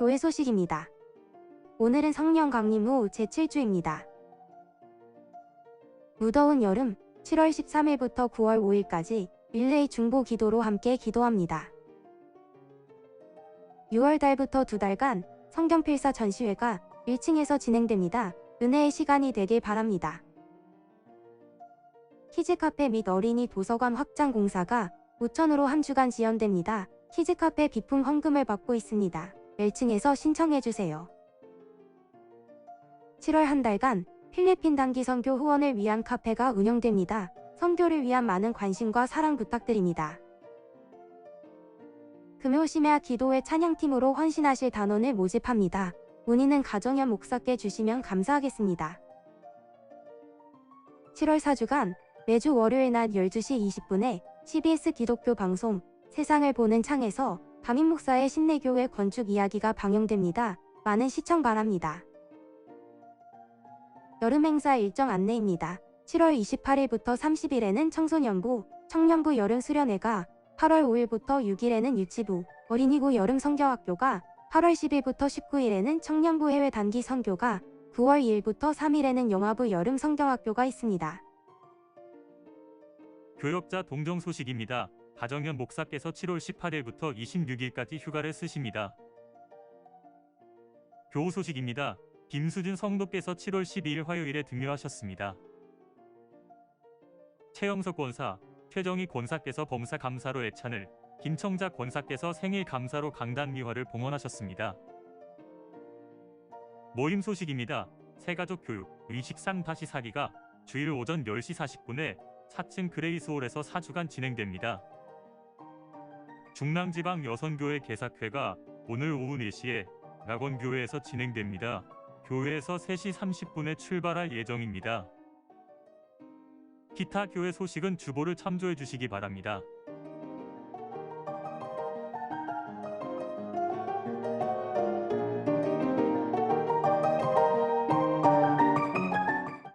교회 소식입니다. 오늘은 성령 강림 후 제7주입니다. 무더운 여름 7월 13일부터 9월 5일까지 릴레이 중보 기도로 함께 기도합니다. 6월 달부터 두 달간 성경 필사 전시회가 1층에서 진행됩니다. 은혜의 시간이 되길 바랍니다. 키즈카페 및 어린이 도서관 확장 공사가 우천으로 한 주간 지연됩니다. 키즈카페 비품 헌금을 받고 있습니다. 1층에서 신청해주세요. 7월 한 달간 필리핀 단기 선교 후원을 위한 카페가 운영됩니다. 선교를 위한 많은 관심과 사랑 부탁드립니다. 금요 심야 기도회 찬양팀으로 헌신하실 단원을 모집합니다. 문의는 가정현 목사께 주시면 감사하겠습니다. 7월 4주간 매주 월요일 낮 12시 20분에 CBS 기독교 방송 세상을 보는 창에서 담임 목사의 신내교회 건축 이야기가 방영됩니다. 많은 시청 바랍니다. 여름 행사 일정 안내입니다. 7월 28일부터 30일에는 청소년부, 청년부 여름 수련회가 8월 5일부터 6일에는 유치부, 어린이부 여름 성교학교가 8월 10일부터 19일에는 청년부 해외 단기 선교가 9월 2일부터 3일에는 영화부 여름 성경학교가 있습니다. 교역자 동정 소식입니다. 가정현 목사께서 7월 18일부터 26일까지 휴가를 쓰십니다. 교우 소식입니다. 김수진 성도께서 7월 12일 화요일에 등교하셨습니다. 최영석 권사, 최정희 권사께서 범사 감사로 애찬을, 김청자 권사께서 생일 감사로 강단 미화를 봉헌하셨습니다. 모임 소식입니다. 새가족 교육, 의식상 다시 사기가 주일 오전 10시 40분에 4층 그레이스홀에서 4주간 진행됩니다. 중랑지방 여선교회 개사회가 오늘 오후 4시에 낙원교회에서 진행됩니다. 교회에서 3시 30분에 출발할 예정입니다. 기타 교회 소식은 주보를 참조해 주시기 바랍니다.